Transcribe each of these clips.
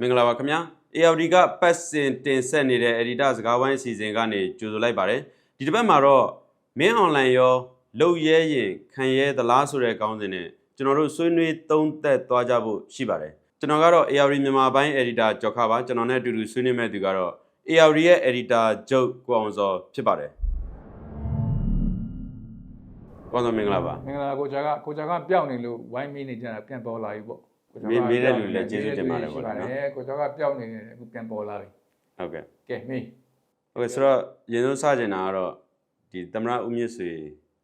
မင်္ဂလာပါခင်ဗျာ ALD ကပတ်စင်တင်ဆက်နေတဲ့ editor စကားဝိုင်းအစီအစဉ်ကနေကြိုဆိုလိုက်ပါတယ်ဒီတစ်ပတ်မှာတော့မင်း online ရောလုံရဲရင်ခံရဲသလားဆိုတဲ့ကောင်းစဉ်နဲ့ကျွန်တော်တို့ဆွေးနွေးသုံးသက်သွားကြဖို့ရှိပါတယ်ကျွန်တော်ကတော့ ALD မြန်မာပိုင်း editor ကျော်ခါပါကျွန်တော်နဲ့အတူတူဆွေးနွေးမဲ့သူကတော့ ALD ရဲ့ editor ဂျုတ်ကိုအောင်စောဖြစ်ပါတယ်ကောင်းစောမင်္ဂလာပါမင်္ဂလာကိုဂျာကကိုဂျာကပျောက်နေလို့ဝိုင်းမင်းနေကြတာပြန်ပေါ်လာပြီပေါ့ကိုဂျာက မေးမေးတဲ့လူလည်းကျေးဇူးတင်ပါတယ်ပေါ့နော်ကိုဂျာကပျောက်နေတယ်အခုပြန်ပေါ်လာပြီဟုတ်ကဲ့ကဲမေးဟုတ်ကဲ့ဆိုတော့ရင်ဆုံးစကျင်တာကတော့ဒီသမရဦးမြင့်ဆွေ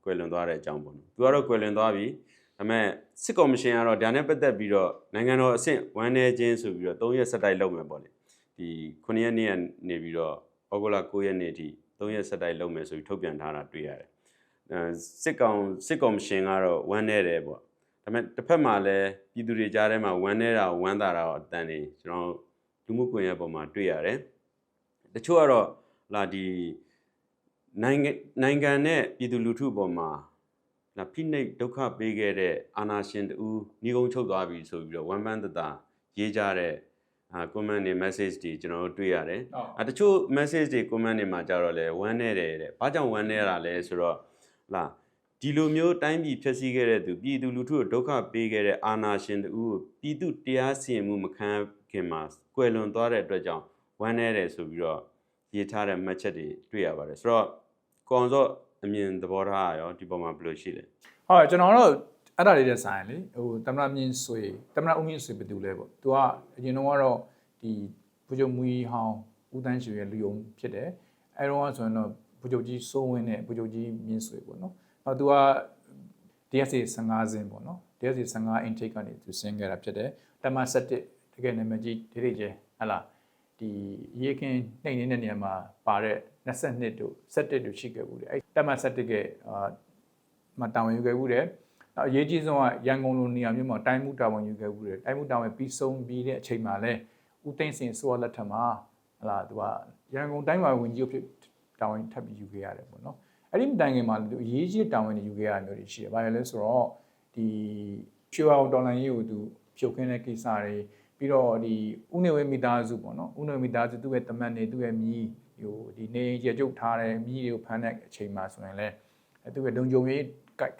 ကွယ်လွန်သွားတဲ့အကြောင်းပေါ့နော်။သူကတော့ကွယ်လွန်သွားပြီ။ဒါပေမဲ့စစ်ကော်မရှင်ကတော့ဒါနဲ့ပတ်သက်ပြီးတော့နိုင်ငံတော်အဆင့်ဝန်내ချင်းဆိုပြီးတော့3ရက်ဆက်တိုက်လုပ်မယ်ပေါ့လေ။ဒီ9ရက်နေ့ကနေပြီးတော့ဩဂုတ်လ9ရက်နေ့အထိ3ရက်ဆက်တိုက်လုပ်မယ်ဆိုပြီးထုတ်ပြန်ထားတာတွေ့ရတယ်။အဲစစ်ကောင်စစ်ကော်မရှင်ကတော့ဝန်내တယ်ပေါ့။ ဒါပေမဲ့တစ်ဖက်မှာလည်းပြည်သူတွေကြားထဲမှာဝန်내တာဝမ်းသာတာတော့အတန်နေကျွန်တော်လူမှုကွန်ရက်ပေါ်မှာတွေ့ရတယ်။တချို့ကတော့လာဒီနိုင်ငံနိုင်ငံနဲ့ပြည်သူလူထုအပေါ်မှာလာဖိနှိပ်ဒုက္ခပေးခဲ့တဲ့အာဏာရှင်တူညီကုန်းချုပ်သွားပြီဆိုပြီးတော့ဝမ်ပန်းတတာရေးကြတဲ့အာ comment တွေ message တွေကျွန်တော်တို့တွေ့ရတယ်ဟုတ်။အတချို့ message တွေ comment တွေမှာကြတော့လဲဝမ်းနေတယ်တဲ့။ဘာကြောင့်ဝမ်းနေရတာလဲဆိုတော့လာ ဒီလိုမျိုးတိုင်းပြည်ဖျက်ဆီးခဲ့တဲ့သူပြည်သူလူထုကိုဒုက္ခပေးခဲ့တဲ့အာဏာရှင်တူကိုပြည်သူတရားစီရင်မှုမခံခင်မှာကွယ်လွန်သွားတဲ့အတွက်ကြောင့်ဝမ်းနေတယ်ဆိုပြီးတော့ရေးထားတဲ့မှတ်ချက်တွေတွေ့ရပါတယ်ဆိုတော့ကိုအောင်စောအမြင်သဘောထားရောဒီပေါ်မှာဘယ်လိုရှိလဲဟုတ်ကျွန်တော်တို့အဲ့ဒါလေးတဲ့ဆိုင်လေဟိုတမရမြင့်ဆွေတမရဦးမြင့်ဆွေဘယ်သူလဲပေါ့သူကအရင်တော့ကတော့ဒီဘုချုပ်မူကြီးဟောင်းဦးတန်းရွှေရဲ့လူယုံဖြစ်တယ်အဲတော့ဆိုရင်တော့ဘုချုပ်ကြီးစိုးဝင်းနဲ့ဘုချုပ်ကြီးမြင့်ဆွေပေါ့နော် နောက်သူက DSA 15စင်းပေါ့နော် DSA 15 intake ကနေသူဆင်းခဲ့တာဖြစ်တယ်တမ7တကယ်နာမည်ကြီးဒိဋ္ဌိကျဲဟလာဒီရေခင်နှိမ့်နေတဲ့နေရာမှာပါတဲ့22တို့17တို့ရှိခဲ့ဘူးလေအဲတမ7ကအာမတာဝန်ယူခဲ့ဘူးတယ်နောက်အရေးကြီးဆုံးကရန်ကုန်လိုနေရာမျိုးမှာတိုင်းမှုတာဝန်ယူခဲ့ဘူးတယ်တိုင်းမှုတာဝန်ပြီးဆုံးပြီးတဲ့အချိန်မှာလဲဦးသိန်းစင်ဆိုရလက်ထက်မှာဟလာသူကရန်ကုန်တိုင်းမှာဝင်ကြီးဖြစ်တာဝန်ထပ်ပြီးယူခဲ့ရတယ်ပေါ့နော် အဲ့ဒီမတိုင်ခင်မှာသူအရေးကြီးတာဝန်တွေယူခဲ့ရမျိုးတွေရှိတယ်။ဘာလဲလဲဆိုတော့ဒီချွေအောင်ဒေါ်လာရေးကိုသူဖြုတ်ခင်းတဲ့ကိစ္စတွေပြီးတော့ဒီဥနေဝဲမိသားစုပေါ့နော်။ဥနေဝဲမိသားစုသူ့ရဲ့တမန်တွေသူ့ရဲ့မြီးဟိုဒီနေရကျုပ်ထားတဲ့မြီးတွေကိုဖမ်းတဲ့အချိန်မှာဆိုရင်လည်းအဲသူ့ရဲ့လုံခြုံရေး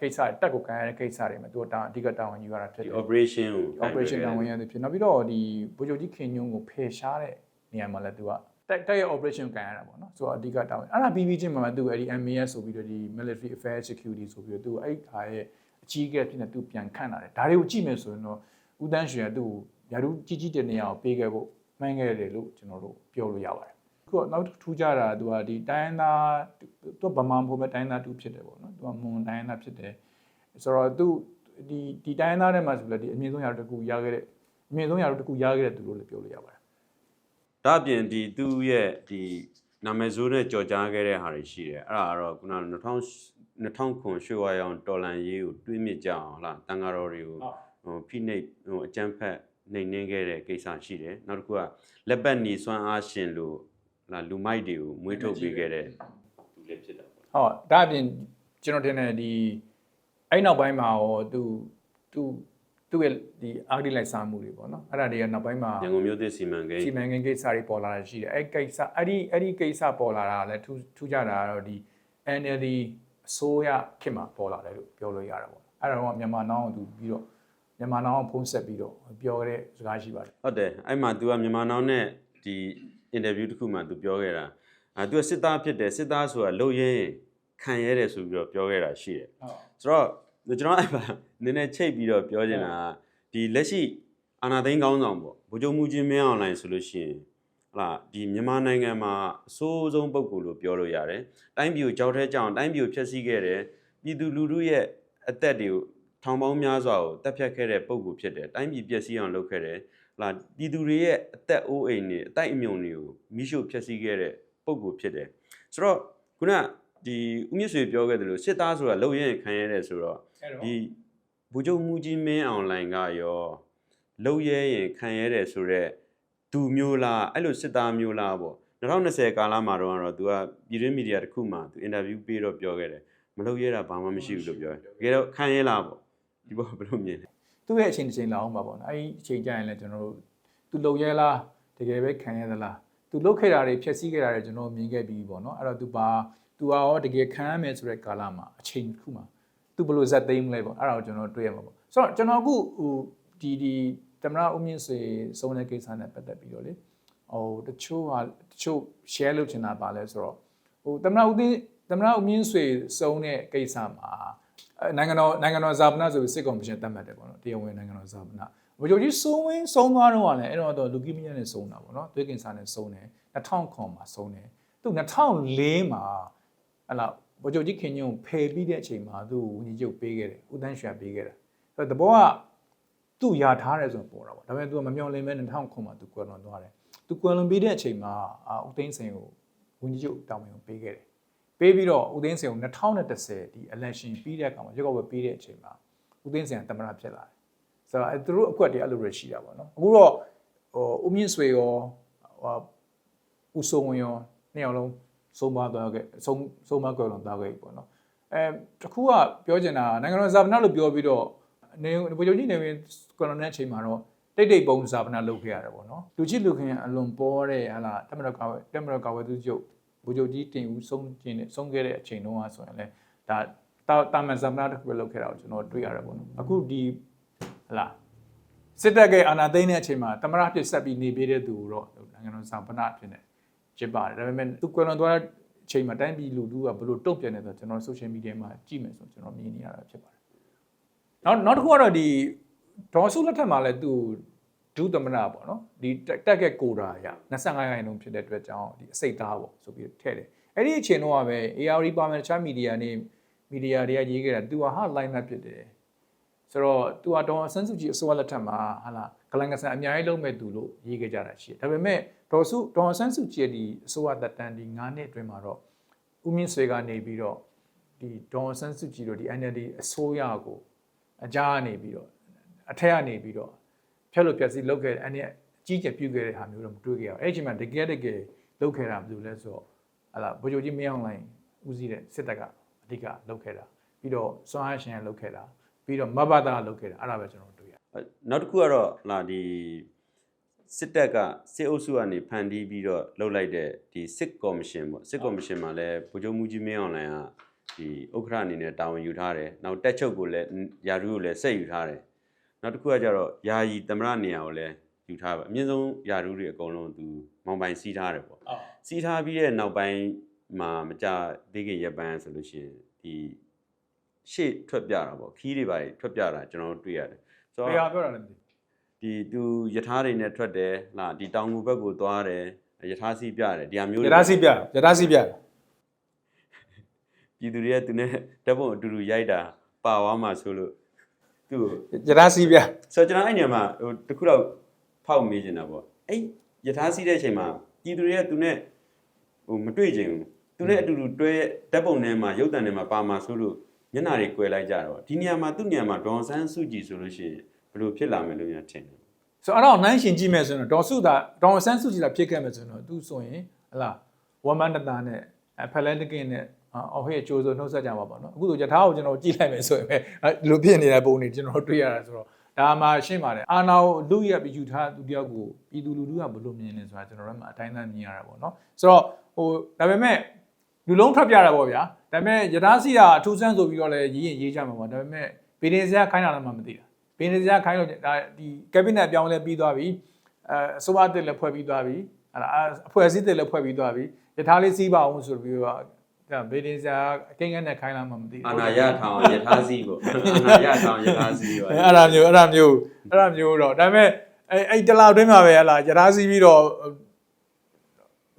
ကိစ္စတက်ကိုခံရတဲ့ကိစ္စတွေမှာသူကတာအဓိကတာဝန်ယူရတာဖြစ်ဒီတယ် operation ကို operation တာဝန်ရတယ်ဖြစ်နောက်ပြီးတော့ဒီဗိုလ်ချုပ်ကြီးခင်ညွန်းကိုဖယ်ရှားတဲ့နေရာမှာလည်းသူက တက်တက်ရဲ့ operation ကန်ရတာပေါ့နော်ဆိုတော့အဓိကတာဝန်အဲ့ဒါပြီးပြီးချင်းမှာသူအဲ့ဒီ MAS ဆိုပြီးတော့ဒီ military affairs security ဆိုပြီးတော့သူအဲ့ဟာရဲ့အကြီးအကဲဖြစ်နေသူပြန်ခန့်လာတယ်ဒါတွေကိုကြည့်မယ်ဆိုရင်တော့ဦးတန်းရွှေကသူ့ကိုယာရုကြီးကြီးတဲ့နေရာကိုပေးခဲ့ဖို့မှန်းခဲ့တယ်လို့ကျွန်တော်တို့ပြောလို့ရပါတယ်ခုကနောက်တစ်ခုထူးခြားတာသူကဒီတိုင်းသားသူကဗမာဖို့ပဲတိုင်းသားတူဖြစ်တယ်ပေါ့နော်သူကမွန်တိုင်းသားဖြစ်တယ်ဆိုတော့သူဒီဒီတိုင်းသားထဲမှာဆိုလည်းဒီအမြင့်ဆုံးယာရုတစ်ခုရခဲ့တဲ့အမြင့်ဆုံးယာရုတစ်ခုရခဲ့တဲ့သူလို့လည်းပြောလို့ရပါတယ် ဒါအပြင်ဒီသူ့ရဲ့ဒီနာမည်ဆိုးနဲ့ကြော်ကြားခဲ့တဲ့ဟာတွေရှိတယ်အဲ့ဒါကတော့ခုန2000 2000ခွန်ရွှေဝါရောင်တော်လန်ရေးကိုတွေးမြစ်ကြအောင်ဟုတ်လားတန်ဃာတော်တွေကိုဟိုဖိနှိပ်ဟိုအကြမ်းဖက်နှိမ်နှင်းခဲ့တဲ့ကိစ္စရှိတယ်နောက်တစ်ခုကလက်ပတ်နီစွမ်းအားရှင်လို့လာလူမိုက်တွေကိုမွေးထုတ်ပေးခဲ့တဲ့သူလည်းဖြစ်တာပေါ့ဟုတ်ဒါအပြင်ကျွန်တော်တင်တဲ့ဒီအဲ့နောက်ပိုင်းမှာရောသူသူ သူ့ရဲ့ဒီအာဂတိလိုက်စားမှုတွေပေါ့နော်အဲ့ဒါတွေကနောက်ပိုင်းမှာ ရန်ကုန်မြို့သစ်စီမံကိန်း စီမံကိန်းကိစ္စတွေပေါ်လာတာရှိတယ်အဲ့ကိစ္စအဲ့ဒီအဲ့ဒီကိစ္စပေါ်လာတာကလည်းထူးထူးခြားတာကတော့ဒီ NLD အစိုးရခေတ်မှာပေါ်လာတယ်လို့ပြောလို့ရတာပေါ့အဲ့ဒါတော့မြန်မာနောင်ကိုသူပြီးတော့မြန်မာနောင်ကိုဖုံးဆက်ပြီးတော့ပြောခဲ့တဲ့စကားရှိပါတယ် ဟုတ်တယ်အဲ့မှာ तू ကမြန်မာနောင်နဲ့ဒီအင်တာဗျူးတစ်ခုမှာ तू ပြောခဲ့တာအာ तू ကစစ်သားဖြစ်တယ်စစ်သားဆိုတာလုံရဲရင်ခံရဲတယ်ဆိုပြီးတော့ပြောခဲ့တာရှိတယ် ဟုတ် ဆိုတော့ ကျွန်တော်အဲ့မှာနည်းနည်းချိတ်ပြီးတော့ပြောချင်တာကဒီလက်ရှိအာနာသိန်းကောင်းဆောင်ပေါ့ဗိုလ်ချုပ်မှုချင်းမင်းအောင်လိုင်းဆိုလို့ရှိရင်ဟလာဒီမြန်မာနိုင်ငံမှာအဆိုးဆုံးပုံကူလို့ပြောလို့ရတယ်တိုင်းပြည်ကိုကြောက်ထဲကြောင်တိုင်းပြည်ကိုဖျက်ဆီးခဲ့တယ်ပြည်သူလူထုရဲ့အသက်တွေကိုထောင်ပေါင်းများစွာကိုတပ်ဖြတ်ခဲ့တဲ့ပုံကူဖြစ်တယ်တိုင်းပြည်ပျက်စီးအောင်လုပ်ခဲ့တယ်ဟလာပြည်သူတွေရဲ့အသက်အိုးအိမ်တွေအတိုက်အမြုံတွေကိုမိရှုဖျက်ဆီးခဲ့တဲ့ပုံကူဖြစ်တယ်ဆိုတော့ခုနကဒီဦးမြင့်ဆွေပြောခဲ့တယ်လို့စစ်သားဆိုတာလုံရင်ခံရတဲ့ဆိုတော့အဲ့တော့ ဒီဘူဂျုံမူကြီးမင်းအွန်လိုင်းကရောလုံရဲရင်ခံရဲတယ်ဆိုတော့ဒူမျိုးလားအဲ့လိုစစ်သားမျိုးလားပေါ့2020ကာလမှာတော့ကတော့ तू ကပြည်တွင်းမီဒီယာတစ်ခုမှာ तू အင်တာဗျူးပေးတော့ပြောခဲ့တယ်မလုံရဲတာဘာမှမရှိဘူးလို့ပြောတယ်တကယ်တော့ခံရဲလားပေါ့ဒီဘောဘယ်လိုမြင်လဲသူ့ရဲ့အချိန်တစ်ချိန်လောက်အောင်ပါပေါ့နော်အဲ့ဒီအချိန်ကျရင်လည်းကျွန်တော်တို့သူလုံရဲလားတကယ်ပဲခံရသလားသူလုတ်ခဲ့တာတွေဖြည့်ဆည်းခဲ့တာတွေကျွန်တော်မြင်ခဲ့ပြီးပေါ့နော်အဲ့တော့သူပါသူကရောတကယ်ခံရမယ်ဆိုတဲ့ကာလမှာအချိန်တစ်ခုမှာ သူဘယ်လိုဇက်သိမ်းမလဲပေါ့အဲ့ဒါကိုကျွန်တော်တွေ့ရမှာပေါ့ဆိုတော့ကျွန်တော်အခုဟိုဒီဒီတမရဦးမြင့်ဆွေစုံတဲ့ကိစ္စနဲ့ပတ်သက်ပြီးတော့လေဟိုတချို့ဟာတချို့ share လုပ်ချင်တာပါလဲဆိုတော့ဟိုတမရဦးသိန်းတမရဦးမြင့်ဆွေစုံတဲ့ကိစ္စမှာအဲနိုင်ငံတော်နိုင်ငံတော်ဇာပနာဆိုပြီးစစ်ကော်မရှင်တတ်မှတ်တယ်ပေါ့နော်တရားဝင်နိုင်ငံတော်ဇာပနာဘိုလ်ချုပ်ကြီးစိုးဝင်းဆုံးသွားတော့ကလည်းအဲ့တော့လူကီမီယာနဲ့ဆုံးတာပေါ့နော်သွေးကင်ဆာနဲ့ဆုံးတယ်2000မှာဆုံးတယ်သူ2004မှာဟလာ ဗိုလ်ချုပ်ကြီးခင်ညုံဖယ်ပြီးတဲ့အချိန်မှာသူဝန်ကြီးချုပ်ပေးခဲ့တယ်ဦးတန်းရွှေပေးခဲ့တာဆိုတော့တဘောကသူ့ယာထားတယ်ဆိုတော့ပေါ်တာပေါ့ဒါပေမဲ့သူကမမျော်လင့်မဲ2000မှာသူကွယ်လွန်သွားတယ်သူကွယ်လွန်ပြီးတဲ့အချိန်မှာအာဦးသိန်းစိန်ကိုဝန်ကြီးချုပ်တောင်းပန်ကိုပေးခဲ့တယ်ပေးပြီးတော့ဦးသိန်းစိန်ကို2010ဒီ election ပြီးတဲ့အခါမှာရွေးကောက်ပွဲပြီးတဲ့အချိန်မှာဦးသိန်းစိန်ကတမရဖြစ်လာတယ်ဆိုတော့အဲသူတို့အကွက်တွေအဲ့လိုရရှိတာပေါ့နော်အခုတော့ဟိုဦးမြင့်ဆွေရောဟိုဦးစိုးဝင်ရောနှစ်ယောက်လုံး ဆုံးမသွားခဲ့ဆုံးဆုံးမကွယ်လွန်သွားခဲ့ပြီပေါ့နော်အဲတခုကပြောချင်တာနိုင်ငံတော်ဇာပနာလို့ပြောပြီးတော့နေဗိုလ်ချုပ်ကြီးနေဝင်ကွယ်လွန်တဲ့အချိန်မှာတော့တိတ်တိတ်ပုံဇာပနာလုပ်ခဲ့ရတယ်ပေါ့နော်လူချစ်လူခင်အလွန်ပေါ်တဲ့ဟာလာတမရကာဝဲတမရကာဝဲသူချုပ်ဗိုလ်ချုပ်ကြီးတင်ဦးဆုံးကျင်းနေဆုံးခဲ့တဲ့အချိန်တုန်းကဆိုရင်လည်းဒါတာတာမန်ဇာပနာတစ်ခုပဲလုပ်ခဲ့တာကိုကျွန်တော်တွေ့ရတယ်ပေါ့နော်အခုဒီဟလာစစ်တပ်ကအာဏာသိမ်းတဲ့အချိန်မှာတမရဖြစ်ဆက်ပြီးနေပေးတဲ့သူတော့နိုင်ငံတော်ဇာပနာဖြစ်နေ ကျစ်ပါတယ်ဒါပေမဲ့သူကွယ်လွန်သွားတဲ့အချိန်မှာတိုင်းပြည်လူထုကဘယ်လိုတုံ့ပြန်နေဆိုတော့ကျွန်တော် social media မှာကြည့်မယ်ဆိုကျွန်တော်မြင်နေရတာဖြစ်ပါတယ်နောက်နောက်တစ်ခုကတော့ဒီဒေါ်စုလက်ထက်မှာလည်းသူဒုသမနာပေါ့နော်ဒီတက်ကက်ကိုတာရ25ရာခိုင်နှုန်းဖြစ်တဲ့အတွက်ကြောင့်ဒီအစိတ်သားပေါ့ဆိုပြီးထည့်တယ်အဲ့ဒီအချိန်တော့ကပဲ AR ပါမယ်တခြားမီဒီယာနေမီဒီယာတွေကရေးခဲ့တာသူကဟာ line up ဖြစ်တယ် ဆိုတော့သူကဒေါ်ဆန်းစုကြည်အစိုးရလက်ထက်မှာဟာလာဂလန်ကဆန်အများကြီးလုံးမဲ့သူလို့ရေးခဲ့ကြတာရှိတယ်ဒါပေမဲ့ဒေါ်စုဒေါ်ဆန်းစုကြည်ဒီအစိုးရသက်တမ်းဒီ9နှစ်အတွင်းမှာတော့ဦးမြင့်ဆွေကနေပြီးတော့ဒီဒေါ်ဆန်းစုကြည်တို့ဒီ NLD အစိုးရကိုအကြားကနေပြီးတော့အထက်ကနေပြီးတော့ဖြတ်လို့ပြက်စီလောက်ခဲ့တဲ့အနေအကြီးကျယ်ပြုခဲ့တဲ့ဟာမျိုးတော့မတွေ့ခဲ့ရဘူးအဲ့ဒီအချိန်မှာတကယ်တကယ်လောက်ခဲ့တာဘယ်လိုလဲဆိုတော့ဟလာဗိုလ်ချုပ်ကြီးမင်းအောင်လှိုင်ဦးစီးတဲ့စစ်တပ်ကအဓိကလောက်ခဲ့တာပြီးတော့စွမ်းအားရှင်လောက်ခဲ့တာ ပြီးတော့မဘတာလောက်ခဲ့တာအဲ့ဒါပဲကျွန်တော်တွေ့ရနောက်တစ်ခုကတော့လာဒီစစ်တပ်ကစစ်အုပ်စုကနေဖန်တီးပြီးတော့လှုပ်လိုက်တဲ့ဒီစစ်ကော်မရှင်ပေါ့စစ်ကော်မရှင်မှာလည်းဗိုလ်ချုပ်မှုကြီးမင်းအောင်လှိုင်ကဒီဥက္ခရာအနေနဲ့တာဝန်ယူထားတယ်နောက်တက်ချုပ်ကိုလည်းယာရုကိုလည်းဆက်ယူထားတယ်နောက်တစ်ခုကကျတော့ယာယီသမရနေရာကိုလည်းယူထားပါအမြင့်ဆုံးယာရုတွေအကုန်လုံးသူမောင်ပိုင်စီးထားတယ်ပေါ့အော်စီးထားပြီးတဲ့နောက်ပိုင်းမှာမကြသေးခင်ရက်ပိုင်းဆိုလို့ရှိရင်ဒီ ရှေ့ထွက်ပြတာပေါ့ခီးတွေပါထွက်ပြတာကျွန်တော်တို့တွေ့ရတယ်ဆိုဘယ်ဟာတော့ပြောတာလဲမသိဒီသူယထာတွေနဲ့ထွက်တယ်လာဒီတောင်ငူဘက်ကိုသွားတယ်ယထာစီးပြတယ်ဒီဟာမျိုးရတွေထားစီပြရထားစီပြပြည်သူတွေကသူနဲ့တက်ဖို့အတူတူရိုက်တာပါသွားမှာဆိုလို့သူ့ကိုရထားစီပြဆိုတော့ကျွန်တော်အဲ့ညမှာဟိုတခုတော့ဖောက်မေးနေတာပေါ့အဲ့ယထာစီးတဲ့အချိန်မှာပြည်သူတွေကသူနဲ့ဟိုမတွေ့ချင်ဘူးသူနဲ့အတူတူတွဲဓာတ်ပုံထဲမှာရုပ်တံထဲမှာပါမှာဆိုလို့ မျက်နှာတွေကွယ်လိုက်ကြတော့ဒီနေရာမှာသူ့နေရာမှာဒေါန်ဆန်းစုကြည်ဆိုလို့ရှိရင်ဘယ်လိုဖြစ်လာမယ်လို့ညာထင်တယ်ဆိုတော့အဲ့တော့နိုင်ရှင်ကြည့်မယ်ဆိုရင်တော့ဒေါ်စုသာဒေါ်ဆန်းစုကြည်သာဖြစ်ခဲ့မယ်ဆိုရင်တော့သူဆိုရင်ဟလာဝမန်တတာနဲ့ဖလဲတကင်းနဲ့အော်ဟဲ့ကြိုးစိုးနှုတ်ဆက်ကြမှာပေါ့နော်အခုဆိုယထာကိုကျွန်တော်ကြည့်လိုက်မယ်ဆိုရင်ပဲဒီလိုဖြစ်နေတဲ့ပုံတွေကျွန်တော်တွေ့ရတာဆိုတော့ဒါမှရှင်းပါတယ်အာနာကိုလူရပြီးယူထားသူတယောက်ကိုပြည်သူလူထုကဘယ်လိုမြင်လဲဆိုတာကျွန်တော်တို့မှအတိုင်းအသားမြင်ရတာပေါ့နော်ဆိုတော့ဟိုဒါပေမဲ့ လူလုံးထွက်ပြတာပေါ့ဗျာဒါပေမဲ့ယထာစီတာအထူးဆန်းဆိုပြီးတော့လည်းရေးရင်ရေးကြမှာပေါ့ဒါပေမဲ့ဗီဒီစရာခိုင်းတာလည်းမသိတာဘင်းစရာခိုင်းလို့ဒါဒီကက်ဘိနက်ပြောင်းလဲပြီးသွားပြီအဲအစိုးရတက်လည်းဖွဲ့ပြီးသွားပြီဟာလားအဖွဲ့အစည်းတက်လည်းဖွဲ့ပြီးသွားပြီယထာလေးစီးပါအောင်ဆိုပြီးတော့ဒါဘင်းစရာအကိန်းကနဲ့ခိုင်းလာမှမသိဘူးအာနာရထောင်ယထာစီပေါ့အာနာရထောင်ယထာစီပေါ့အဲ့ဒါမျိုးအဲ့ဒါမျိုးအဲ့ဒါမျိုးတော့ဒါပေမဲ့အဲ့အဲ့တလောက်တွင်းမှာပဲဟာလားယထာစီးပြီးတော့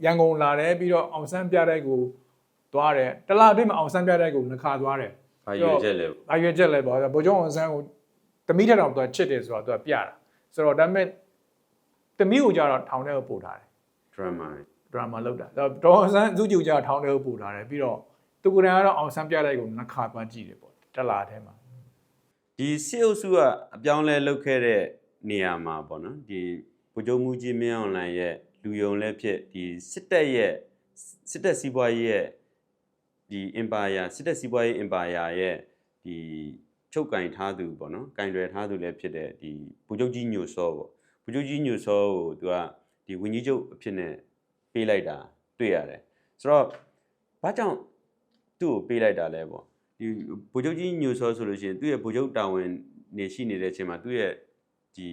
ရန်ကုန်လာတယ်ပြီးတော့အောင်ဆန်းပြတဲ့ကို သွားတယ်တလောက်တွင်းမှာအောင်ဆန်းပြတဲ့ကိုနှစ်ခါသွားတယ်ဘာရွေချက်လဲအရွယ်ချက်လဲပေါ့ဗိုလ်ချုပ်အောင်ဆန်းကိုတမိထက်တောင်သူကချစ်တယ်ဆိုတော့သူကပြတာဆိုတော့ဒါပေမဲ့တမိကိုကြတော့ထောင်ထဲကိုပို့ထားတယ်ဒရမာဒရာမာလောက်တာဒါဒေါ်အောင်ဆန်းသူ့ကြည့်ကိုကြတော့ထောင်ထဲကိုပို့ထားတယ်ပြီးတော့သူကိုယ်တိုင်ကတော့အောင်ဆန်းပြတဲ့ကိုနှစ်ခါသွားကြည့်တယ်ပေါ့တက်လာထဲမှာဒီစစ်အုပ်စုကအပြောင်းလဲလုပ်ခဲ့တဲ့နေရာမှာပေါ့နော်ဒီဗိုလ်ချုပ်မှုကြီးမင်းအောင်လှိုင်ရဲ့လူယုံလည်းဖြစ်ဒီစစ်တပ်ရဲ့စစ်တပ်စီးပွားရေးရဲ့ ဒီ empire စစ်တပ်စီးပွားရေး empire ရဲ့ဒီချုပ်ကင်ထားသူပေါ့နော်ကင်တွယ်ထားသူလည်းဖြစ်တဲ့ဒီဗိုလ်ချုပ်ကြီးညိုစောပေါ့ဗဗိုလ်ချုပ်ကြီးညိုစောကိုသူကဒီဝင်းကြီးချုပ်အဖြစ်နဲ့ပေးလိုက်တာတွေ့ရတယ်ဆိုတော့ဘာကြောင့်သူ့ကိုပေးလိုက်တာလဲပေါ့ဒီဗိုလ်ချုပ်ကြီးညိုစောဆိုလို့ရှိရင်သူ့ရဲ့ဗိုလ်ချုပ်တာဝန်နေရှိနေတဲ့အချိန်မှာသူ့ရဲ့ဒီ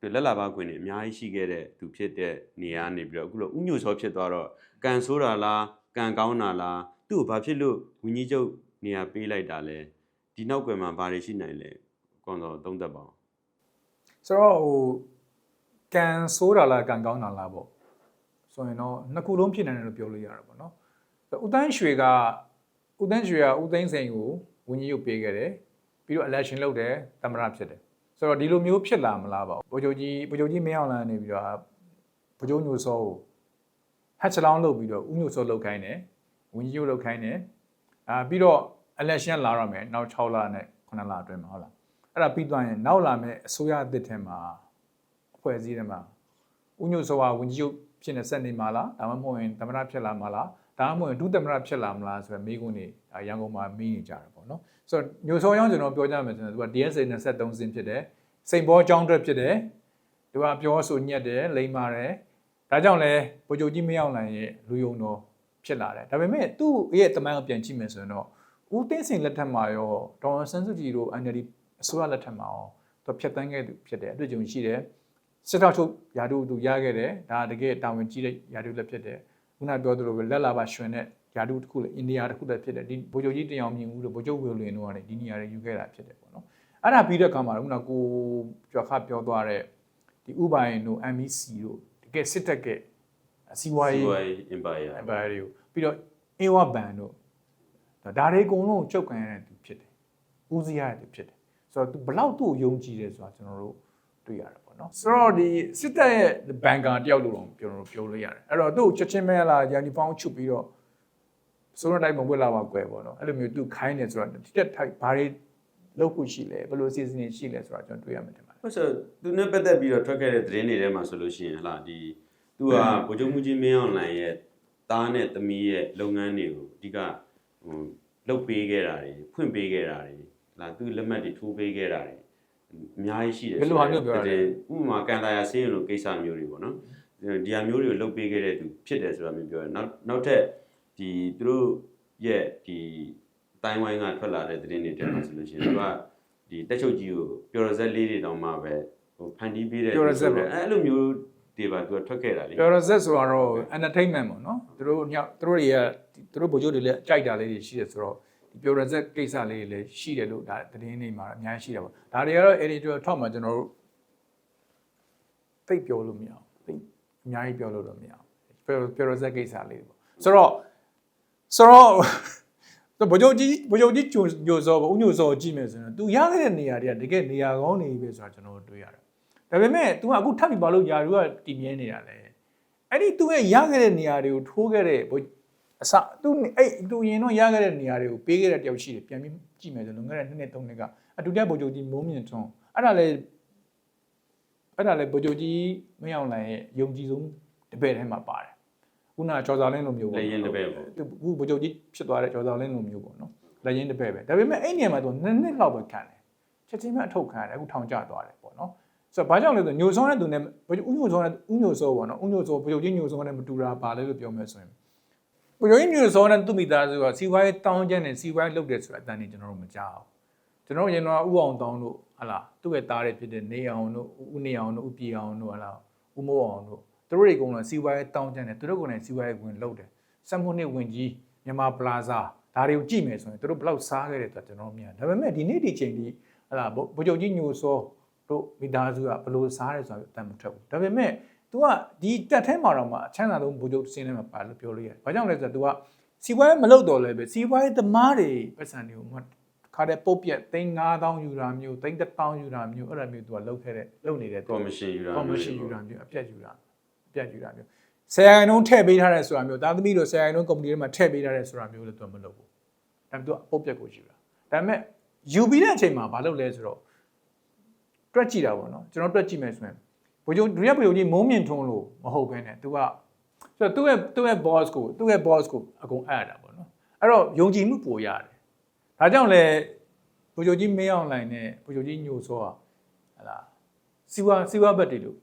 သူလက်လာပါခွင့်နေအများကြီးရှိခဲ့တဲ့သူဖြစ်တဲ့နေရာနေပြီးတော့အခုလို့ဥညိုစောဖြစ်သွားတော့ကံဆိုးတာလား ကံကောင်းတာလားသူ့ကိုဘာဖြစ်လို့ဝင်းကြီးချုပ်နေရာပေးလိုက်တာလဲဒီနောက်ကွယ်မှာဘာတွေရှိနိုင်လဲကောင်းတော့သုံးသက်ပါအောင်ဆိုတော့ဟိုကန်ဆိုးတာလားကန်ကောင်းတာလားပေါ့ဆိုရင်တော့နှစ်ခုလုံးဖြစ်နေတယ်လို့ပြောလို့ရတာပေါ့နော်ဦးတန်းရွှေကဦးတန်းရွှေကဦးသိန်းစိန်ကိုဝင်းကြီးရုပ်ပေးခဲ့တယ်ပြီးတော့ election လုပ်တယ်တမရဖြစ်တယ်ဆိုတော့ဒီလိုမျိုးဖြစ်လာမလားပေါ့ဗိုလ်ချုပ်ကြီးဗိုလ်ချုပ်ကြီးမင်းအောင်လှိုင်နေပြီးတော့ဗိုလ်ချုပ်ညိုစောကို ဟက်ချလောင်းလုပ်ပြီးတော့ဦးညိုစောလုပ်ခိုင်းတယ်ဝင်းကြီးရုပ်လုပ်ခိုင်းတယ်အာပြီးတော့ election လာရမယ်နောက်6လနဲ့9လအတွင်းမှာဟုတ်လားအဲ့ဒါပြီးသွားရင်နောက်လာမယ့်အစိုးရအသစ်ထဲမှာအဖွဲ့အစည်းထဲမှာဦးညိုစောကဝင်းကြီးရုပ်ဖြစ်နေဆက်နေမှာလားဒါမှမဟုတ်ရင်သမရဖြစ်လာမှာလားဒါမှမဟုတ်ရင်ဒုသမရဖြစ်လာမလားဆိုတော့မိကုန်းနေရန်ကုန်မှာမင်းနေကြတာပေါ့နော်ဆိုတော့ညိုစောရောင်းကျွန်တော်ပြောကြမယ်ဆိုတော့သူက DSA 23စင်းဖြစ်တယ်စိန်ဘောအကြောင်းအတွက်ဖြစ်တယ်သူကပြောဆိုညက်တယ်လိမ့်ပါတယ် ဒါကြောင့်လဲဗိုလ်ချုပ်ကြီးမင်းအောင်လှိုင်ရဲ့လူယုံတော်ဖြစ်လာတယ်ဒါပေမဲ့သူ့ရဲ့တမန်ကိုပြန်ကြည့်မယ်ဆိုရင်တော့ဦးသိန်းစိန်လက်ထက်မှာရောဒေါ်ဆန်းစုကြည်တို့ NLD အစိုးရလက်ထက်မှာရောသူဖြတ်တန်းခဲ့သူဖြစ်တယ်အတွေ့အကြုံရှိတယ်စစ်ထောက်ချုပ်ယာတုသူရခဲ့တယ်ဒါတကယ်တာဝန်ကြီးတဲ့ယာတုလည်းဖြစ်တယ်ခုနပြောသလိုပဲလက်လာပါရှင်တဲ့ယာတုတစ်ခုလည်းအိန္ဒိယတစ်ခုလည်းဖြစ်တယ်ဒီဗိုလ်ချုပ်ကြီးတင်အောင်မြင်ဦးလို့ဗိုလ်ချုပ်ဝေလွင်တို့ကလည်းဒီနေရာတွေယူခဲ့တာဖြစ်တယ်ပေါ့နော်အဲ့ဒါပြီးတဲ့အခါမှာခုနကိုကြွာခပြောသွားတဲ့ဒီဥပိုင်တို့ MEC တို့တ ကယ်စစ်တပ်ကစီဝါစီရေးဝါရေး empire အဘာတွေကိုပြီးတော့အေဝဘန်တို့ဒါတွေအကုန်လုံးချုပ်ကန်ရတဲ့သူဖြစ်တယ်။ဦးစီးရတဲ့သူဖြစ်တယ်။ဆိုတော့ तू ဘလောက်သူ့ကိုယုံကြည်တယ်ဆိုတာကျွန်တော်တို့တွေ့ရတယ်ပေါ့နော်။ဆိုတော့ဒီစစ်တပ်ရဲ့ဘန်ကာတယောက်လို့တော့ကျွန်တော်တို့ပြောလို့ရတယ်။အဲ့တော့သူ့ကိုချက်ချင်းမဲလာရန်ဒီဖောင်းချုပ်ပြီးတော့ဆိုတော့တိုင်းမဝက်လာပါကွယ်ပေါ့နော်။အဲ့လိုမျိုးသူခိုင်းတယ်ဆိုတော့ဒီတက်ထိုက်ဘာတွေလုပ်ဖို့ရှိလဲဘယ်လိုအစီအစဉ်တွေရှိလဲဆိုတာကျွန်တော်တွေ့ရမှာတင်ပါတယ် ဟုတ်ဆိုသူနဲ့ပတ်သက်ပြီးတော့ထွက်ခဲ့တဲ့သတင်းတွေထဲမှာဆိုလို့ရှိရင်ဟလာဒီသူကဗိုလ်ချုပ်မှုကြီးမင်းအောင်လှိုင်ရဲ့သားနဲ့သမီးရဲ့လုပ်ငန်းတွေကိုအဓိကဟိုလုတ်ပေးခဲ့တာတွေဖွင့်ပေးခဲ့တာတွေဟလာသူလက်မှတ်တွေထိုးပေးခဲ့တာတွေအများကြီးရှိတယ်ဘယ်လိုဟာမျိုးပြောရလဲဥပမာကန်တာယာဆေးရုံလိုကိစ္စမျိုးတွေပေါ့နော်ဒီဟာမျိုးတွေကိုလုတ်ပေးခဲ့တဲ့သူဖြစ်တယ်ဆိုတာမျိုးပြောတယ်နောက်နောက်ထပ်ဒီသူတို့ရဲ့ဒီတိုင်းဝိုင်းကထွက်လာတဲ့သတင်းတွေထဲမှာဆိုလို့ရှိရင်သူက ဒီတက်ချုပ်ကြီးကိုပျော်ရစက်လေးတွေတောင်မှပဲဟိုဖန်တီးပေးတဲ့ပျော်ရစက်ပေါ့အဲ့လိုမျိုးတွေပါသူကထွက်ခဲ့တာလေပြောရစက်ဆိုတော့ entertainment ပေါ့နော်သူတို့ညသူတို့တွေကသူတို့ဗိုလ်ချုပ်တွေလည်းကြိုက်တာလေးတွေရှိတယ်ဆိုတော့ဒီပြောရစက်ကိစ္စလေးတွေလည်းရှိတယ်လို့ဒါသတင်းတွေမှာအများကြီးရှိတယ်ပေါ့ဒါတွေကတော့ editor ထောက်မှာကျွန်တော်တို့သိပ်ပြောလို့မရအောင်သိပ်အများကြီးပြောလို့တော့မရအောင်ပြောပြောရစက်ကိစ္စလေးတွေပေါ့ဆိုတော့ဆိုတော့ ဗိုလ်ချုပ်ကြီးဗိုလ်ချုပ်ကြီးညိုစောပေါ့ဦးညိုစောကိုကြည့်မယ်ဆိုရင်သူရခဲ့တဲ့နေရာတွေကတကယ်နေရာကောင်းနေပြီပဲဆိုတာကျွန်တော်တို့တွေ့ရတယ်ဒါပေမဲ့ तू ကအခုထပ်ပြီးပါလို့ယာရုကတည်မြဲနေတာလေအဲ့ဒီ तू ရဲ့ရခဲ့တဲ့နေရာတွေကိုထိုးခဲ့တဲ့ဗိုလ်အစသူအဲ့သူရင်တော့ရခဲ့တဲ့နေရာတွေကိုပေးခဲ့တဲ့တယောက်ရှိတယ်ပြန်ပြီးကြည့်မယ်ဆိုလွန်ခဲ့တဲ့နှစ်နှစ်သုံးနှစ်ကအတူတူဗိုလ်ချုပ်ကြီးမိုးမြင့်ထွန်းအဲ့ဒါလေအဲ့ဒါလေဗိုလ်ချုပ်ကြီးမင်းအောင်လှိုင်ရဲ့ယုံကြည်ဆုံးတပည့်ထဲမှာပါတယ် ခုနကကျော်စာလင်းလိုမျိုးပေါ့လက်ရင်တစ်ပည့်ပေါ့သူခုဗိုလ်ချုပ်ကြီးဖြစ်သွားတဲ့ကျော်တော်လင်းလိုမျိုးပေါ့နော်လက်ရင်းတစ်ဖက်ပဲဒါပေမဲ့အဲ့နေရာမှာသူနှစ်နှစ်လောက်ပဲခံတယ်ချက်ချင်းပဲအထုတ်ခံရတယ်အခုထောင်ကျသွားတယ်ပေါ့နော်ဆိုတော့ဘာကြောင့်လဲဆိုညိုစောနဲ့သူနဲ့ဗိုလ်ချုပ်ဦးညိုစောနဲ့ဦးညိုစောပေါ့နော်ဦးညိုစောဗိုလ်ချုပ်ကြီးညိုစောနဲ့မတူတာဘာလဲလို့ပြောမယ်ဆိုရင်ဗိုလ်ချုပ်ကြီးညိုစောနဲ့သူ့မိသားစုကစီဝိုင်းတောင်းကျမ်းနဲ့စီဝိုင်းလုပ်တယ်ဆိုတာအတန်နေကျွန်တော်တို့မကြောက်ကျွန်တော်တို့ရင်တော့ဥအောင်တောင်းတို့ဟလာသူ့ရဲ့သားတွေဖြစ်တဲ့နေအောင်တို့ဦးနေအောင်တို့ဦးပြေအောင်တို့ဟလာဦးမိုးအောင်တို့ သူတို့တွေကုန်တော့စီဝိုင်းတောင်းကျမ်းတယ်သူတို့ကုန်လည်းစီဝိုင်းဝင်လုပ်တယ်စက်မှုနှစ်ဝင်ကြီးမြန်မာပလာဇာဒါတွေကိုကြည့်မယ်ဆိုရင်သူတို့ဘယ်လောက်စားခဲ့တယ်ဆိုတာကျွန်တော်တို့မြင်တယ်ဒါပေမဲ့ဒီနေ့ဒီချိန်ဒီဟလာဗိုလ်ချုပ်ကြီးညိုစောတို့မိသားစုကဘယ်လိုစားတယ်ဆိုတာအတန်မထွက်ဘူးဒါပေမဲ့ तू ကဒီတက်ထဲမှာတော့မှအချမ်းသာဆုံးဗိုလ်ချုပ်စင်းထဲမှာပါလို့ပြောလို့ရတယ်။ဘာကြောင့်လဲဆိုတော့ तू ကစီပွားရေးမလုပ်တော့လဲပဲစီပွားရေးသမားတွေပတ်စံတွေကိုမှခါတဲ့ပုတ်ပြက်သိန်း9000ယူတာမျိုးသိန်း1000ယူတာမျိုးအဲ့ဒါမျိုး तू ကလုပ်ခဲ့တဲ့လုပ်နေတဲ့ ကော်မရှင်ယူတာ ကော်မရှင်ယူတာမျိုးအပြတ်ယူတာအ ပြတ်ယူတာမျိုးဆယ်ရာခိုင်နှုန်းထည့်ပေးထားတယ်ဆိုတာမျိုးတာသမီတို့ဆယ်ရာခိုင်နှုန်းကုမ္ပဏီတွေမှာထည့်ပေးထားတယ်ဆိုတာမျိုးလည်းသူကမလုပ်ဘူးဒါပေမဲ့သူကအုတ်ပြက်ကိုယူတာဒါပေမဲ့ယူပြီးတဲ့အချိန်မှာမလုပ်လဲဆိုတော့တွက်ကြည့်တာပေါ့နော်ကျွန်တော်တွက်ကြည့်မယ်ဆိုရင်ဘိုးကျုံဒုရဘိုးကျုံကြီးမုံမြင့်ထုံးလို့မဟုတ်ဘဲနဲ့ तू ကဆိုတော့သူ့ရဲ့သူ့ရဲ့ boss ကိုသူ့ရဲ့ boss ကိုအကုန်အပ်ရတာပေါ့နော်အဲ့တော့ယုံကြည်မှုပိုရတယ်ဒါကြောင့်လဲဘိုးကျုံကြီးမေးအောင်လိုင်းနဲ့ဘိုးကျုံကြီးညိုစောဟာဟလာစီဝါစီဝါဘတ်တွေလို့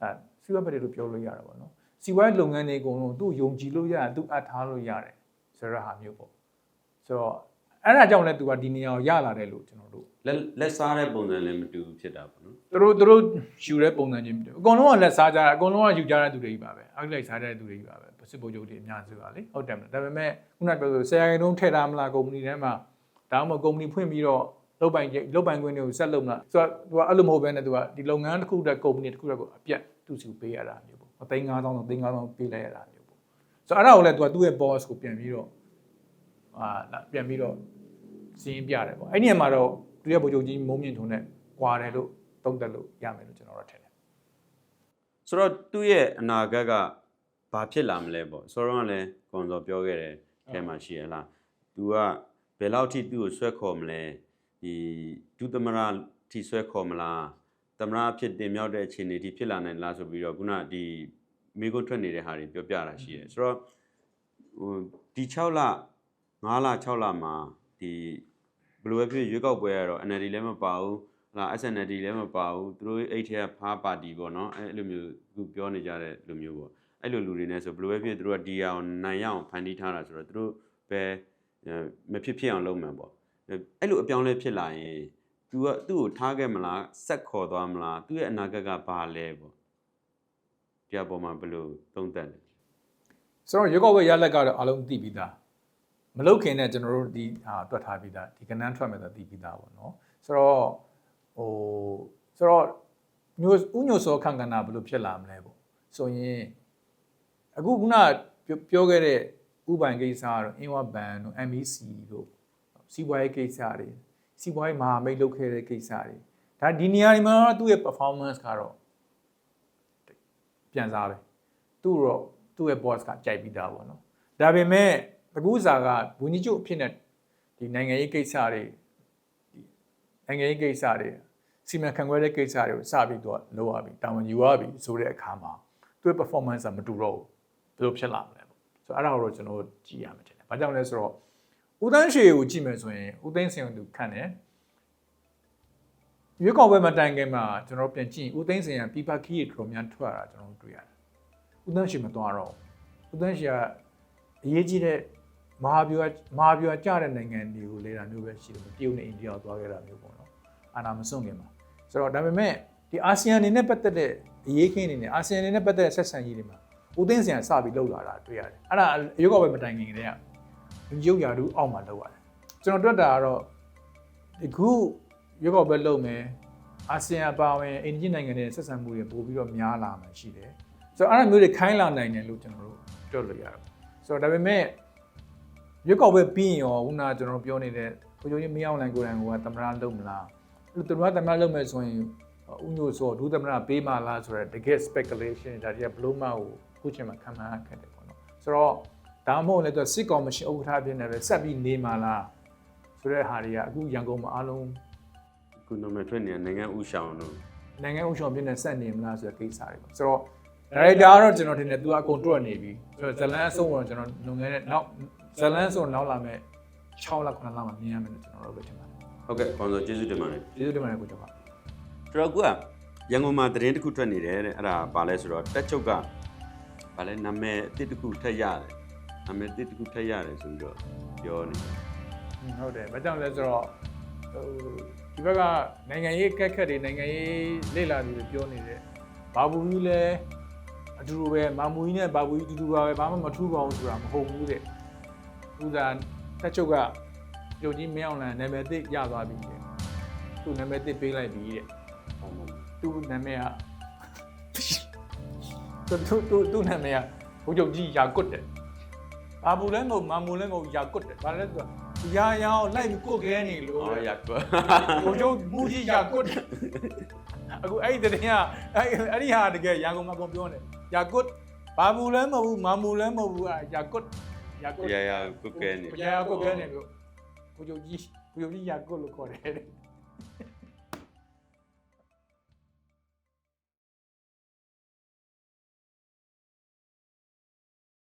အဲ စီဝါဘက်တွေလို့ပြောလို့ရတာပေါ့နော်စီဝါလုပ်ငန်းတွေအကုန်လုံးသူ့ယုံကြည်လို့ရတယ်သူအပ်ထားလို့ရတယ်ဆိုတော့ဟာမျိုးပေါ့ဆိုတော့အဲ့ဒါကြောင့်လည်းသူကဒီနေရာကိုရလာတယ်လို့ကျွန်တော်တို့လက်လက်စားတဲ့ပုံစံလည်းမတူဘူးဖြစ်တာပေါ့နော်သူတို့သူတို့ယူတဲ့ပုံစံချင်းမတူဘူးအကုန်လုံးကလက်စားကြတာအကုန်လုံးကယူကြတဲ့သူတွေကြီးပါပဲအောက်လိုက်စားတဲ့သူတွေကြီးပါပဲစစ်ဘုတ်ချုပ်တွေအများစုပါလေဟုတ်တယ်မလားဒါပေမဲ့ခုနပြောဆိုဆရာရင်လုံးထည့်ထားမလားကုမ္ပဏီထဲမှာဒါမှမဟုတ်ကုမ္ပဏီဖွင့်ပြီးတော့ လုတ်ပိုင်လုတ်ပိုင်ခွင့်တွေကိုဆက်လုပ်မလားဆိုတော့သူကအဲ့လိုမဟုတ်ဘဲနဲ့သူကဒီလုပ်ငန်းတစ်ခုတက်ကုမ္ပဏီတစ်ခုတက်ကိုအပြတ်သူ့စီကိုပေးရတာမျိုးပေါ့မသိန်း9000တော့သိန်း9000ပေးလိုက်ရတာမျိုးပေါ့ဆိုတော့အဲ့ဒါကိုလည်းသူကသူ့ရဲ့ boss ကိုပြန်ပြီးတော့အာပြန်ပြီးတော့စီးရင်ပြတယ်ပေါ့အဲ့ဒီနေရာမှာတော့သူရဲ့ဗိုလ်ချုပ်ကြီးမုံမြင့်ထုံနဲ့ကွာတယ်လို့သုံးသက်လို့ရမယ်လို့ကျွန်တော်တို့ထင်တယ်ဆိုတော့သူ့ရဲ့အနာဂတ်ကဘာဖြစ်လာမလဲပေါ့ဆိုတော့ကလည်းကွန်စော်ပြောခဲ့တယ်အဲမှာရှိရလား तू ကဘယ်လောက်ထိသူ့ကိုဆွဲခေါ်မလဲ ဒီဒုသမရထိဆွဲခေါ်မလားသမရဖြစ်တင်မြောက်တဲ့အခြေအနေထိဖြစ်လာနိုင်လားဆိုပြီးတော့ခုနဒီမိကိုထွက်နေတဲ့ဟာတွေပြောပြတာရှိတယ်ဆိုတော့ဟိုဒီ6လ9လ6လမှာဒီဘယ်လိုပဲဖြစ်ရွေးကောက်ပွဲရတော့ NLD လည်းမပါဘူးဟလာ SNLD လည်းမပါဘူးသူတို့အိတ်ထဲကဖားပါတီပေါ့နော်အဲ့လိုမျိုးအခုပြောနေကြတဲ့လူမျိုးပေါ့အဲ့လိုလူတွေနဲ့ဆိုဘယ်လိုပဲဖြစ်သူတို့ကဒီအောင်နိုင်ရအောင်ဖန်တီးထားတာဆိုတော့သူတို့ပဲအဲမဖြစ်ဖြစ်အောင်လုပ်မှန်ပေါ့ အဲအဲ့လိုအပြောင်းလဲဖြစ်လာရင် तू ကသူ့ကိုထားခဲ့မလားဆက်ခေါ်သွားမလားသူ့ရဲ့အနာဂတ်ကဘာလဲပေါ့ဒီအပေါ်မှာဘယ်လိုသုံးသပ်လဲဆိုတော့ရွေးကောက်ပွဲရလက်ကတော့အလုံးသိပြီးသားမလုတ်ခင်နဲ့ကျွန်တော်တို့ဒီဟာတွက်ထားပြီးသားဒီကဏ္ဍထွက်မယ်ဆိုသိပြီးသားပေါ့နော်ဆိုတော့ဟိုဆိုတော့ညိုဥညိုစောခန့်ကဏ္ဍဘယ်လိုဖြစ်လာမလဲပေါ့ဆိုရင်အခုခုနပြောပြောခဲ့တဲ့ဥပိုင်ကိစ္စကတော့အင်းဝဘန်တို့ MEC တို့ စီးပွားရေးကိစ္စတွေစီးပွားရေးမဟာမိတ်လုပ်ခဲ့တဲ့ကိစ္စတွေဒါဒီနေရာတွေမှာတော့သူ့ရဲ့ performance ကတော့ပြန်စားပဲသူ့တော့သူ့ရဲ့ boss ကကြိုက်ပြီးသားပေါ့နော်ဒါပေမဲ့တကူးစာကဝင်းကြီးချုပ်အဖြစ်နဲ့ဒီနိုင်ငံရေးကိစ္စတွေဒီနိုင်ငံရေးကိစ္စတွေစီမံခန့်ခွဲတဲ့ကိစ္စတွေကိုစပြီးတော့လုပ်ရပြီတာဝန်ယူရပြီဆိုတဲ့အခါမှာသူ့ရဲ့ performance ကမတူတော့ဘူးဘယ်လိုဖြစ်လာမလဲပေါ့ဆိုတော့အဲ့ဒါကိုတော့ကျွန်တော်ကြည့်ရမှာထင်တယ်။ဘာကြောင့်လဲဆိုတော့ ဦးတန်းရှည်ကိုကြည့်မယ်ဆိုရင်ဦးသိန်းစင်ကိုသူခန့်တယ်ရွေးကောက်ပွဲမှာတိုင်ခင်မှာကျွန်တော်ပြန်ကြည့်ဦးသိန်းစင်ကပြပခီးတွေတော်တော်များထွက်လာတာကျွန်တော်တွေ့ရတယ်။ဦးတန်းရှည်မသွားတော့ဘူးဦးတန်းရှည်ကအရေးကြီးတဲ့မဟာဗျူဟာမဟာဗျူဟာကျတဲ့နိုင်ငံတွေကိုလေ့လာမျိုးပဲရှိတယ်။တရုတ်နဲ့အိန္ဒိယကိုသွားခဲ့တာမျိုးပေါ့နော်။အာနာမစွန့်ခင်မှာဆိုတော့ဒါပေမဲ့ဒီအာဆီယံအနေနဲ့ပတ်သက်တဲ့အရေးခင်းအနေနဲ့အာဆီယံအနေနဲ့ပတ်သက်တဲ့ဆက်ဆံရေးတွေမှာဦးသိန်းစင်ကစပြီးလှုပ်လာတာတွေ့ရတယ်။အဲ့ဒါရုပ်ောက်ပဲမတိုင်ခင်ကတည်းက ရုပ်ရာထူးအောက်မှာလှုပ်ရတယ်။ကျွန်တော်တွေ့တာကတော့ဒီခုရုပ်ောက်ပဲလှုပ်မယ်အာဆီယံအပါအဝင်အိန္ဒိယနိုင်ငံတွေဆက်ဆံမှုတွေပို့ပြီးတော့များလာမှရှိတယ်။ဆိုတော့အဲ့ဒါမျိုးတွေခိုင်းလာနိုင်တယ်လို့ကျွန်တော်တို့ပြောလို့ရတယ်။ဆိုတော့ဒါပေမဲ့ရုပ်ောက်ပဲပြီးရင်ရောခုနကကျွန်တော်ပြောနေတဲ့ကိုချိုကြီးမရောက်နိုင်ကိုယ်တိုင်ကသမရလုပ်မလား။အဲ့လိုသမရသမရလုပ်မယ်ဆိုရင်ဥညိုဆိုဒုသမနာပေးမှလားဆိုတော့တကယ် speculation ဒါတွေကဘလို့မကိုခုချိန်မှာခံမှန်းခက်တယ်ပေါ့နော်ဆိုတော့ ဒါမှမဟုတ်လည်းသူစစ်ကော်မရှင်ဥက္ကဋ္ဌဖြစ်နေပဲဆက်ပြီးနေမှလားဆိုတဲ့ဟာတွေကအခုရန်ကုန်မှာအားလုံးခုနမထွက်နေတဲ့နိုင်ငံဥဆောင်တို့နိုင်ငံဥဆောင်ဖြစ်နေဆက်နေမလားဆိုတဲ့ကိစ္စတွေပေါ့ဆိုတော့ director ကတော့ကျွန်တော်ထင်တယ်သူကအကုန်တွက်နေပြီဆိုတော့ဇလန်အဆုံးတော့ကျွန်တော်လုံငန်းနဲ့နောက်ဇလန်ဆိုနောက်လာမဲ့6လ9လမှာမြင်ရမယ်လို့ကျွန်တော်တို့ပဲထင်ပါတယ်ဟုတ်ကဲ့ကွန်စောကျေးဇူးတင်ပါတယ်ကျေးဇူးတင်ပါတယ်ကိုကျော်ပါဆိုတော့အခုကရန်ကုန်မှာသတင်းတစ်ခုထွက်နေတယ်တဲ့အဲ့ဒါဘာလဲဆိုတော့တက်ချုပ်ကဘာလဲနာမည်အစ်တစ်ခုထက်ရတယ် နာမည်အစ်တစ်ခုထက်ရတယ်ဆိုပြီးတော့ပြောနေတယ်ဟုတ်တယ်။ဘာကြောင့်လဲဆိုတော့ဟိုဒီဘက်ကနိုင်ငံရေးကက်ခက်တွေနိုင်ငံရေးလေ့လာသူတွေပြောနေတဲ့ဘာဘူးကြီးလဲအတူတူပဲမာမူကြီးနဲ့ဘာဘူးကြီးတူတူပါပဲဘာမှမထူးပါဘူးဆိုတာမဟုတ်ဘူးတဲ့။သူကတက်ချုပ်ကပြုတ်ကြီးမင်းအောင်လန်နာမည်သစ်ရသွားပြီတဲ့။သူနာမည်သစ်ပေးလိုက်ပြီတဲ့ဟုတ်ဟုတ်။သူနာမည်ကသူသူသူသူနာမည်ကဘုချုပ်ကြီးယာကွတ်တဲ့။ ဘာဘူးလဲမဟုတ်မာမူလဲမဟုတ်ယာကွတ်တဲ့။ဘာလဲဆိုတော့ရာရောင်လိုက်ပြီးကိုယ်ခဲနေလို့အော်တဲ့ရကွာကိုကျုံမူကြီးရာကွတ်အခုအဲ့ဒီတဲ့ကအဲ့အဲ့ဒီဟာတကယ်ရန်ကုန်မှာကုန်ပြောနေရာကွတ်ဘာမူလဲမဟုတ်ဘူးမာမူလဲမဟုတ်ဘူးအဲ့ရာကွတ်ရာကွတ်ရရကုတ်ကဲနေရာကွတ်ကဲနေလို့ကိုကျုံကြီးကိုကျုံကြီးရာကွတ်လို့ခေါ်တယ်တဲ့